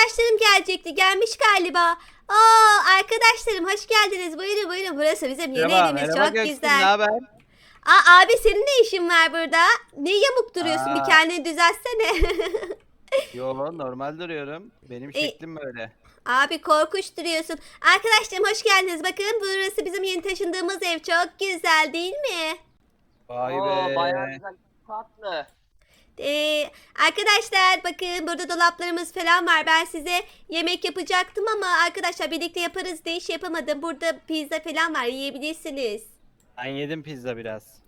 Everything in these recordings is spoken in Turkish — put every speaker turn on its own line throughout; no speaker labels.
arkadaşlarım gelecekti. Gelmiş galiba. Aa arkadaşlarım hoş geldiniz. Buyurun buyurun. Burası bizim yeni
Merhaba,
evimiz.
merhaba
Çok
Göksin,
güzel.
Ne haber?
Aa abi senin ne işin var burada? Ne yamuk duruyorsun? Bir
Aa.
kendini düzeltsene.
Yo normal duruyorum. Benim
E-
şeklim böyle.
Abi korkunç duruyorsun. Arkadaşlarım hoş geldiniz. Bakın burası bizim yeni taşındığımız ev. Çok güzel değil mi?
Vay
Oo,
be.
bayağı güzel. Tatlı.
Ee, arkadaşlar bakın burada dolaplarımız falan var. Ben size yemek yapacaktım ama arkadaşlar birlikte yaparız diye iş yapamadım. Burada pizza falan var yiyebilirsiniz.
Ben yedim pizza biraz.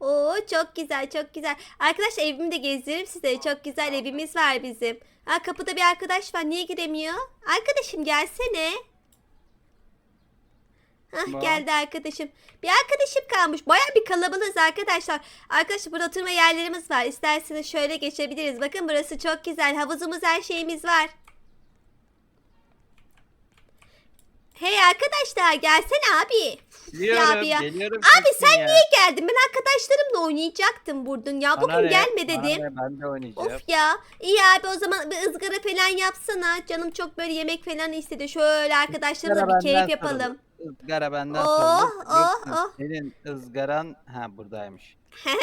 Oo çok güzel çok güzel. Arkadaşlar evimi de gezdiririm size. Çok güzel evimiz var bizim. Ha kapıda bir arkadaş var. Niye giremiyor? Arkadaşım gelsene. Hah geldi arkadaşım. Bir arkadaşım kalmış. Baya bir kalabalığız arkadaşlar. Arkadaşlar burada oturma yerlerimiz var. İsterseniz şöyle geçebiliriz. Bakın burası çok güzel. Havuzumuz her şeyimiz var. Hey arkadaşlar gelsene abi.
Geliyorum,
abi ya.
geliyorum.
Abi sen
ya.
niye geldin? Ben arkadaşlarımla oynayacaktım buradan ya.
Bana
Bugün
ne?
gelme
Bana
dedim.
ne? Ben de oynayacağım.
Of ya. İyi abi o zaman bir ızgara falan yapsana. Canım çok böyle yemek falan istedi. Şöyle arkadaşlarımla
Izgara
bir keyif
benden
yapalım.
Izgara benden
Oh,
sorulur.
oh, oh.
Senin ızgaran ha buradaymış.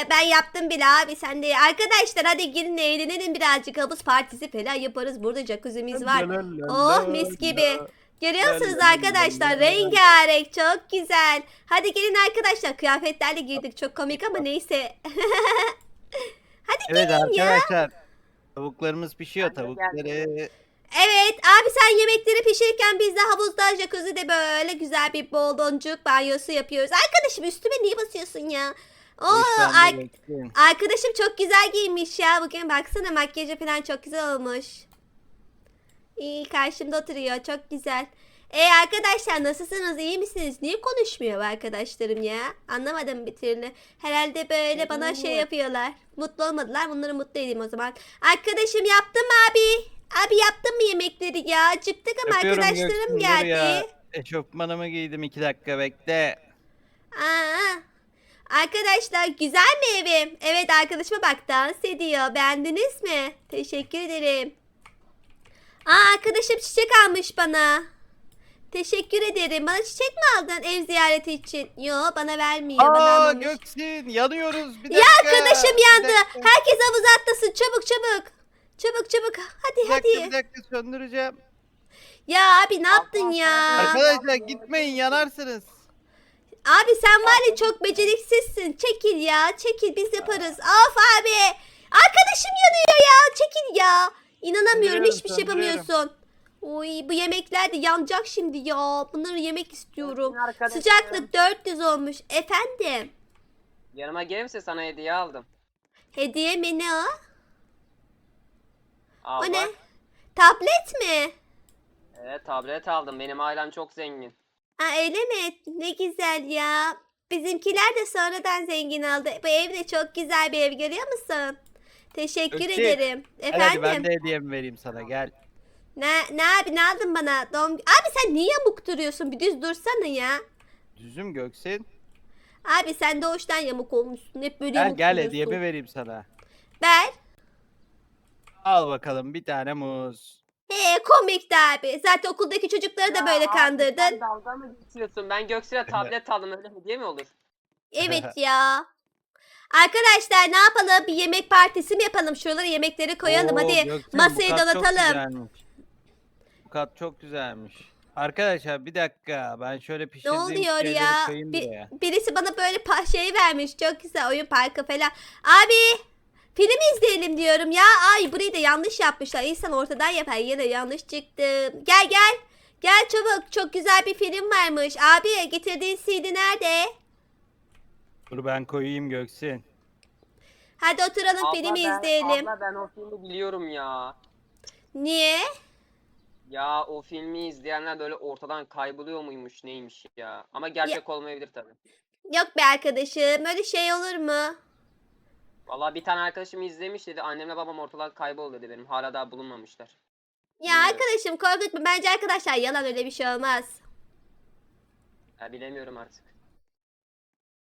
ben yaptım bile abi sen de. Arkadaşlar hadi girin eğlenelim birazcık. Havuz partisi falan yaparız. Burada jacuzzi'miz var. Oh mis gibi. Görüyor musunuz arkadaşlar? Rengarenk çok güzel. Hadi gelin arkadaşlar. Kıyafetlerle girdik. Çok komik ama neyse. hadi
Evet
gelin ya.
arkadaşlar. Tavuklarımız pişiyor tavukları.
Evet abi sen yemekleri pişirirken biz de havuzda jacuzzi'de böyle güzel bir boldoncuk banyosu yapıyoruz. Arkadaşım üstüme niye basıyorsun ya? Oo, ar- arkadaşım çok güzel giyinmiş ya. Bugün baksana makyajı falan çok güzel olmuş. İyi karşımda oturuyor çok güzel. E arkadaşlar nasılsınız iyi misiniz? Niye konuşmuyor bu arkadaşlarım ya? Anlamadım bir türlü. Herhalde böyle bana şey yapıyorlar. Mutlu olmadılar. Bunları mutlu edeyim o zaman. Arkadaşım yaptım abi. Abi yaptın mı yemekleri ya? Acıktık ama
Yapıyorum
arkadaşlarım geldi.
ya. Eşofmanımı giydim iki dakika bekle.
Aa, arkadaşlar güzel mi evim? Evet arkadaşıma bak dans ediyor. Beğendiniz mi? Teşekkür ederim. Aa arkadaşım çiçek almış bana. Teşekkür ederim. Bana çiçek mi aldın ev ziyareti için? Yo bana vermiyor. bana
Aa
almamış.
Göksin yanıyoruz bir
Ya
dakika.
arkadaşım
bir
yandı.
dakika,
Herkes havuza atlasın. Çabuk çabuk. Çabuk çabuk. Hadi
Bir dakika
hadi.
bir dakika söndüreceğim.
Ya abi ne yaptın ya?
Arkadaşlar gitmeyin yanarsınız.
Abi sen var ya çok beceriksizsin. Çekil ya. Çekil biz yaparız. Of abi. Arkadaşım yanıyor ya. Çekil ya. İnanamıyorum hiçbir şey yapamıyorsun. Oy bu yemekler de yanacak şimdi ya. Bunları yemek istiyorum.
Göksin arkadaşım.
Sıcaklık 400 olmuş. Efendim.
Yanıma gelir misin sana hediye aldım.
Hediye mi ne o?
Al
O ne?
bak.
Tablet mi?
Evet tablet aldım. Benim ailem çok zengin.
Ha öyle mi? Ne güzel ya. Bizimkiler de sonradan zengin aldı. Bu ev de çok güzel bir ev görüyor musun? Teşekkür
Ökçe,
ederim.
Gel
Efendim.
hadi ben de hediyemi vereyim sana gel.
Ne, ne abi ne aldın bana? Doğum... Abi sen niye yamuk duruyorsun? Bir düz dursana ya.
Düzüm Göksin.
Abi sen doğuştan yamuk olmuşsun. Hep böyle
Gel
yamuk
gel
duruyorsun.
hediyemi vereyim sana.
Ver.
Al bakalım bir tane muz.
He komikti abi. Zaten okuldaki çocukları da
Ya
böyle
abi, Sen
kandırdın.
dalga mı geçiyorsun? Ben Göksel'e tablet aldım. Öyle hediye mi olur?
Evet ya. Arkadaşlar ne yapalım? Bir yemek partisi mi yapalım? Şuralara yemekleri koyalım.
Oo,
Hadi
Göksin, bu
masayı
kat çok
donatalım.
güzelmiş. Bu kat çok güzelmiş. Arkadaşlar bir dakika ben şöyle
Ne
pişirdiğim
oluyor
şeyleri
ya?
koyayım
Bir-
buraya.
birisi bana böyle pa- şey vermiş. Çok güzel oyun parkı falan. Abi film izleyelim diyorum ya. Ay burayı da yanlış yapmışlar. İnsan ortadan yapar. Yine yanlış çıktı. Gel gel. Gel çabuk. Çok güzel bir film varmış. Abi getirdiğin CD nerede?
Dur ben koyayım Göksin.
Hadi oturalım
Abla
film
ben-
izleyelim.
Abla ben o filmi biliyorum ya.
Niye?
Ya o filmi izleyenler böyle ortadan kayboluyor muymuş neymiş ya. Ama gerçek olmayabilir tabii.
Yok be arkadaşım. Öyle şey olur mu?
Vallahi bir tane arkadaşım izlemiş dedi. Annemle babam ortadan kayboldu dedi benim. Hala daha bulunmamışlar.
Ya
Bilmiyorum.
arkadaşım korkutma. Bence arkadaşlar yalan öyle bir şey olmaz.
Ya bilemiyorum artık.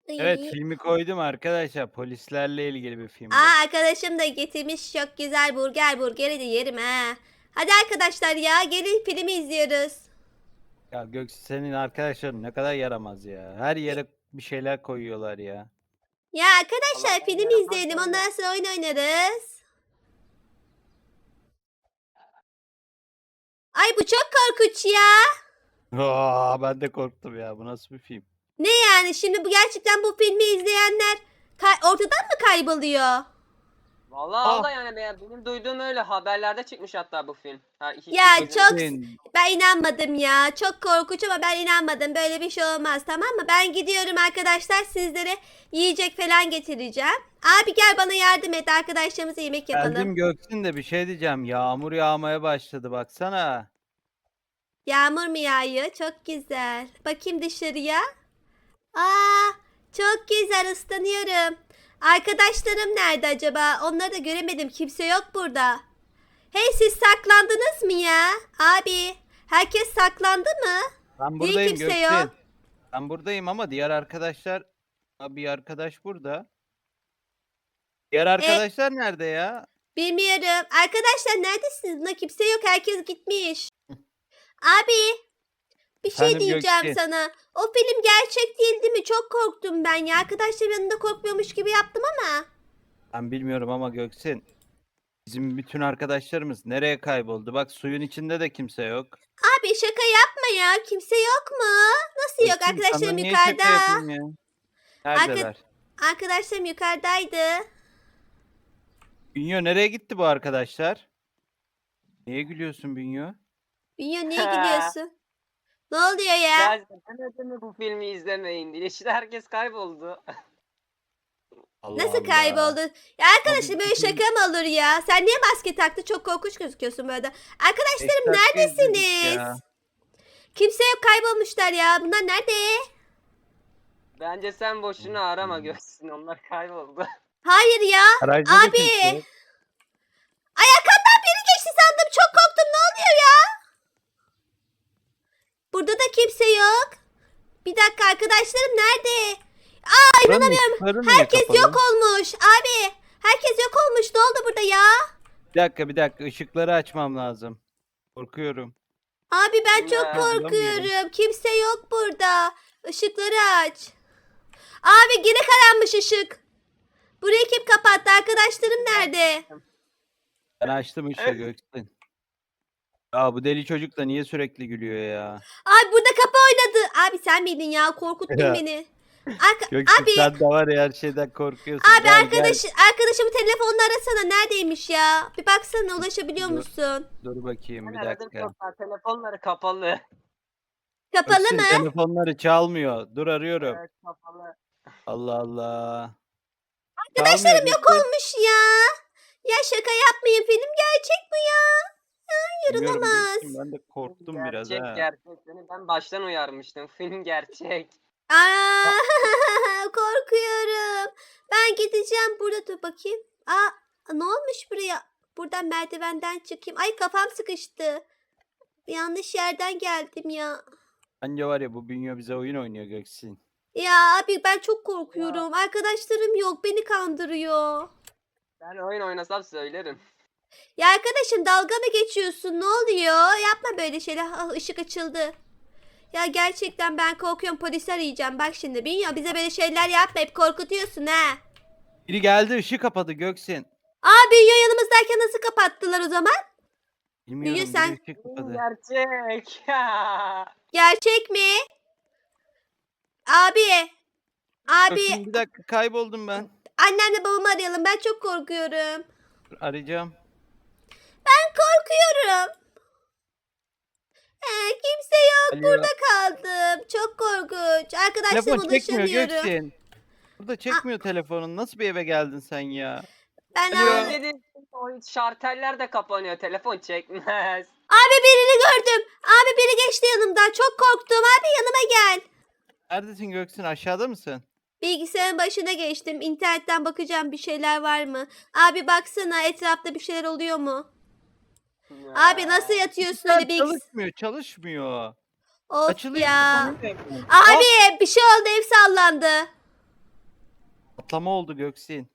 Evet
Ay.
filmi koydum arkadaşlar. Polislerle ilgili bir film. bu.
Aa arkadaşım da getirmiş çok güzel burger burgeri de yerim ha. Hadi arkadaşlar ya gelin filmi izliyoruz.
Ya Göksin senin arkadaşların ne kadar yaramaz ya. Her yere bir şeyler koyuyorlar ya.
Ya arkadaşlar
Allah
filmi
Allah,
izleyelim
Allah.
ondan sonra oyun oynarız. Ay bu çok korkunç ya.
Aa, ben de korktum ya. Bu nasıl bir film?
Ne yani şimdi bu gerçekten bu filmi izleyenler kay- ortadan mı kayboluyor?
Vallahi
Ah.
yani ben- benim duyduğum öyle haberlerde çıkmış hatta bu film. Ha,
Ya
duymadım.
çok-
Göksin,
Ben inanmadım ya. Çok korkunç ama ben inanmadım. Böyle bir şey olmaz tamam mı? Ben gidiyorum arkadaşlar sizlere yiyecek falan getireceğim. Abi gel bana yardım et arkadaşlarımıza yemek yapalım.
Geldim Göksin de bir şey diyeceğim. Yağmur yağmaya başladı baksana.
Yağmur mu yağıyor? Çok güzel. Bakayım dışarıya. Aa, çok güzel ıslanıyorum. Arkadaşlarım nerede acaba? Onları da göremedim. Kimse yok burada. Hey siz saklandınız mı ya? Abi, herkes saklandı mı?
Ben buradayım
kimse
Göksin.
yok?
Ben buradayım ama diğer arkadaşlar... Aa, bir arkadaş burada. Diğer arkadaşlar nerede ya?
Bilmiyorum. Arkadaşlar neredesiniz? Buna kimse yok. Herkes gitmiş. Abi, bir şey
Efendim
diyeceğim
Gökçe?
sana. O film gerçek değil değil mi? Çok korktum ben ya. Arkadaşlarım yanında korkmuyormuş gibi yaptım ama.
Ben bilmiyorum ama Göksin. Bizim bütün arkadaşlarımız nereye kayboldu? Bak suyun içinde de kimse yok.
Abi şaka yapma ya. Kimse yok mu? Nasıl yok?
Göksin, sana
Arkadaşlarım
niye şaka
yukarıda.
yapayım ya? Neredeler?
Arkadaşlarım yukarıdaydı.
Bünyo nereye gitti bu arkadaşlar? Niye gülüyorsun Bünyo?
Bünyo niye gülüyorsun? Ne oluyor ya?
Demedim mi bu filmi izlemeyin diye. İşte herkes kayboldu.
Allah
Nasıl
Allah.
kayboldu? Ya arkadaşım
Abi,
böyle şaka mı olur ya? Sen niye maske taktın? Çok korkunç gözüküyorsun böyle. Arkadaşlarım
izledik
neredesiniz?
ya.
Kimse yok kaybolmuşlar ya. Bunlar nerede?
Bence sen boşuna arama görsün onlar kayboldu.
Hayır ya. Abi.
kimse yok.
Ay arkamdan biri geçti sandım. Çok korktum. Ne oluyor ya? Burada da kimse yok. Bir dakika arkadaşlarım nerede? Aa
Buranın
inanamıyorum.
ışıkları niye
Herkes
kapalı?
yok olmuş. Abi herkes yok olmuş. Ne oldu burada ya?
Bir dakika bir dakika ışıkları açmam lazım. Korkuyorum.
Abi ben çok
Ya,
korkuyorum. Kimse yok burada. Işıkları aç. Abi yine karanmış ışık. Burayı kim kapattı? Arkadaşlarım nerede?
Ben açtım ışığı Göksin. Ya bu deli çocuk da niye sürekli gülüyor ya?
Abi burada kapı oynadı. Abi sen miydin ya? Korkuttun
Ya.
beni. Arka-
Göksin
abi
sen de var ya her şeyden korkuyorsun.
abi
Gel, gel.
arkadaş arkadaşımı telefonla arasana. Neredeymiş ya? Bir baksana ulaşabiliyor
Dur.
musun?
Dur bakayım
Ben
bir
aradım
dakika.
çoktan telefonları kapalı.
Kapalı
Göksin,
mı?
telefonları çalmıyor. Dur arıyorum.
Evet kapalı.
Allah Allah.
Arkadaşlarım
Çalmıyor
yok olmuş ya. Ya şaka yapmayın. Film gerçek mi ya?
Bilmiyorum Ben de korktum
gerçek,
biraz ha.
Gerçek Seni ben baştan uyarmıştım. Film gerçek.
Aa, korkuyorum. Ben gideceğim burada dur bakayım. Aa, ne olmuş buraya? Buradan merdivenden çıkayım. Ay kafam sıkıştı. Yanlış yerden geldim ya.
Bence var ya bu bünyo bize oyun oynuyor Göksin.
Ya abi ben çok korkuyorum. Arkadaşlarım yok. Beni kandırıyor.
Ben oyun oynasam söylerim.
Ya arkadaşım dalga mı geçiyorsun? Ne oluyor? Yapma böyle şeyler. Ah, ışık açıldı. Ya gerçekten ben korkuyorum. Polis arayacağım. Bak şimdi. Bilmiyorum bize böyle şeyler yapma. Hep korkutuyorsun ha.
Biri geldi ışığı kapadı Göksin.
Aa Bünyo yanımızdayken nasıl kapattılar o zaman?
Bilmiyorum biri
sen-
ışığı
Film
kapadı.
gerçek.
Gerçek mi? Abi. Abi
bir dakika kayboldum ben.
annemle babamı arayalım. Ben çok korkuyorum.
Dur, Arayacağım.
Korkuyorum. Ee, kimse yok.
Alo.
Burada kaldım. Çok korkunç. Arkadaşlarıma
Telefon çekmiyor
ulaşamıyorum.
Göksin. Burada çekmiyor telefonun. Nasıl bir eve geldin sen ya?
Ben
Alo.
O şarteller de kapanıyor. Telefon çekmez.
Abi birini gördüm. Abi biri geçti yanımdan. Çok korktum. Abi yanıma gel.
Neredesin Göksin? Aşağıda mısın?
Bilgisayarın başına geçtim. İnternetten bakacağım bir şeyler var mı? Abi baksana etrafta bir şeyler oluyor mu? Abi nasıl yatıyorsun öyle bilgis?
Çalışmıyor, çalışmıyor.
Of
Açılıyor.
ya.
kapanıyor.
Abi bir şey oldu ev sallandı.
Patlama oldu Göksin.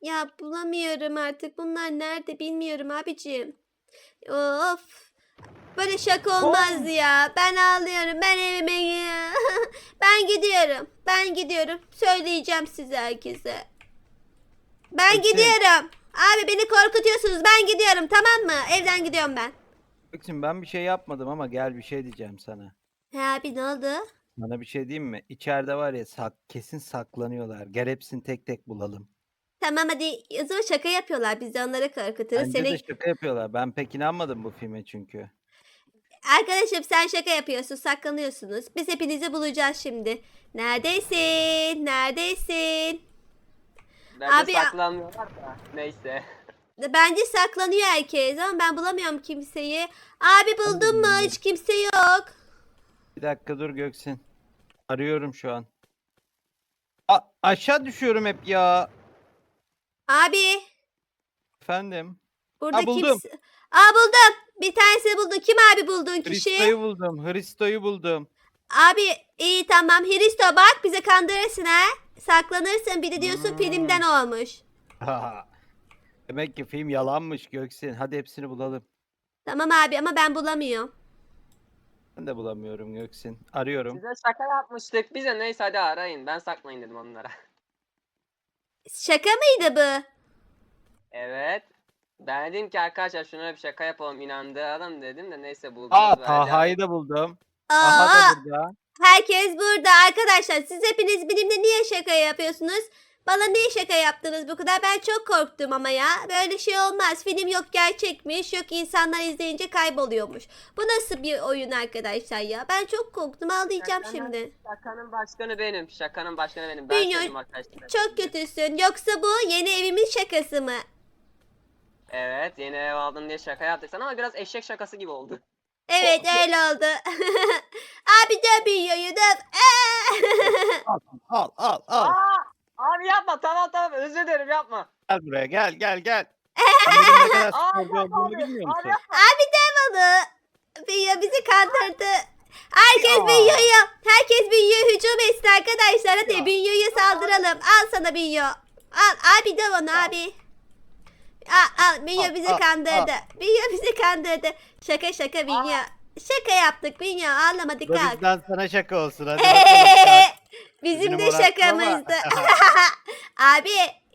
Ya bulamıyorum artık. Bunlar nerede bilmiyorum abicim. Of. Böyle şaka olmaz ya. Ben ağlıyorum. Ben evime ben gidiyorum. Ben gidiyorum. Söyleyeceğim size herkese. Ben
Peki.
gidiyorum. Abi beni korkutuyorsunuz. Ben gidiyorum tamam mı? Evden gidiyorum ben.
Göksin ben bir şey yapmadım ama gel bir şey diyeceğim sana.
He abi ne oldu?
Sana bir şey diyeyim mi? İçeride var ya sak, kesin saklanıyorlar. Gel hepsini tek tek bulalım.
Tamam hadi o zaman şaka yapıyorlar. Biz de onları korkuturuz.
Bence
Seni...
de şaka yapıyorlar. Ben pek inanmadım bu filme çünkü.
Arkadaşım sen şaka yapıyorsun. Saklanıyorsunuz. Biz hepinizi bulacağız şimdi. Neredesin? Neredesin?
Bence
Abi ya-
saklanmıyorlar da. Neyse.
Bence saklanıyor herkes ama ben bulamıyorum kimseyi. Abi buldun mu? Hiç kimse yok.
Bir dakika dur Göksin. Arıyorum şu an. A- aşağı düşüyorum hep ya.
Abi
Efendim.
burada
Ha, buldum.
kimse... Aa buldum. Bir tanesini buldun. Kim abi bulduğun kişi?
Hristo'yu buldum. Hristo'yu buldum.
Abi iyi tamam. Hristo bak bize kandırırsın ha. Saklanırsın bir de diyorsun
Hmm.
filmden olmuş.
Demek ki film yalanmış Göksin. Hadi hepsini bulalım.
Tamam abi ama ben bulamıyorum.
Ben de bulamıyorum Göksin. Arıyorum.
Size şaka yapmıştık. Bize neyse hadi arayın. Ben saklayın dedim onlara.
Şaka mıydı bu?
Evet. Ben dedim ki arkadaşlar şuna bir şaka yapalım inandıralım dedim de neyse buldunuz.
Aa
hadi
Taha'yı da buldum. Aha
Aa,
da burada.
herkes burada arkadaşlar. Siz hepiniz benimle niye şaka yapıyorsunuz? Bana niye şaka yaptınız bu kadar? Ben çok korktum ama ya. Böyle şey olmaz. Film yok gerçekmiş. Yok insanlar izleyince kayboluyormuş. Bu nasıl bir oyun arkadaşlar ya? Ben çok korktum. Ağlayacağım
Şakanın-
şimdi.
Şakanın başkanı benim. Şakanın başkanı benim. Ben
Bilmiyorum.
söyledim arkadaşlar.
Çok kötüsün. Yoksa bu yeni evimin şakası mı?
Evet yeni ev aldın diye şaka yaptık sana ama biraz eşek şakası gibi oldu.
Evet öyle oldu. Abi de büyüyor. da-
Al al al. al.
Aa! Abi yapma tamam tamam özür dilerim yapma.
Gel buraya gel gel gel. Benim ne kadar
Aa,
sporcu
yapma
olduğumu
abi,
bilmiyor
abi
musun?
yapma.
Abi devalı. Büyüyor bizi kandırdı. Herkes
Ya.
büyüyor. Herkes büyüyor. Hücum etsin arkadaşlar. Hadi
Ya.
büyüyor saldıralım. Al sana büyüyor. Al abi de onu abi. Al büyüyor
Al,
bizi
al,
kandırdı. Büyüyor bizi kandırdı. Şaka şaka büyüyor. Şaka yaptık büyüyor. Ağlamadık kalk.
bizden sana şaka olsun hadi kalk.
Bizim
Bizim
de şakamızdı. Abi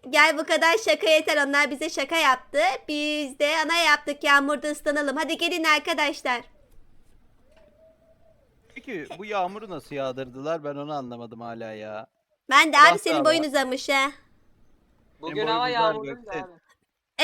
gel bu kadar şaka yeter. Onlar bize şaka yaptı. Biz de ana yaptık. Yağmurda ıslanalım. Hadi gelin arkadaşlar.
Peki bu yağmuru nasıl yağdırdılar ben onu anlamadım hala ya.
Ben de abi
Allah
senin boyun uzamış ha.
Bugün
boyum
hava yağmurluydu
Gökçe.
abi.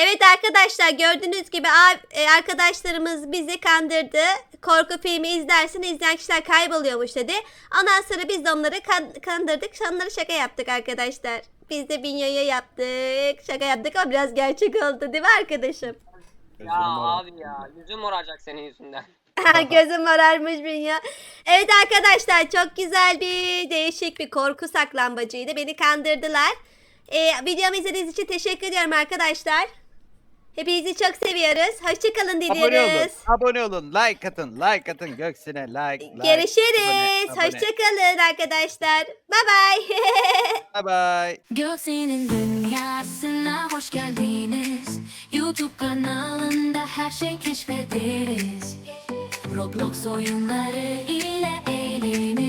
Evet arkadaşlar gördüğünüz gibi e, arkadaşlarımız bizi kandırdı. Korku filmi izlersin izleyen kişiler kayboluyormuş dedi. Ondan sonra biz de onları kan- kandırdık. Onları şaka yaptık arkadaşlar. Biz de Binyo'ya yaptık. Şaka yaptık ama biraz gerçek oldu değil mi arkadaşım?
Ya abi ya yüzüm moraracak senin yüzünden.
Gözüm morarmış Binyo. Evet arkadaşlar çok güzel bir değişik bir korku saklambacıydı. Beni kandırdılar. Ee, videomu izlediğiniz için teşekkür ediyorum arkadaşlar. Hepinizi çok seviyoruz. Hoşçakalın
Abone olun.
diliyoruz.
Abone olun. Like atın. Like atın. Göksin'e like. like.
Görüşürüz.
Abone, abone.
Hoşçakalın arkadaşlar. Bye bye.
Bye bye.
Göksin'in dünyasına hoş geldiniz. YouTube kanalında her şey keşfederiz. Roblox oyunları ile eğleniriz.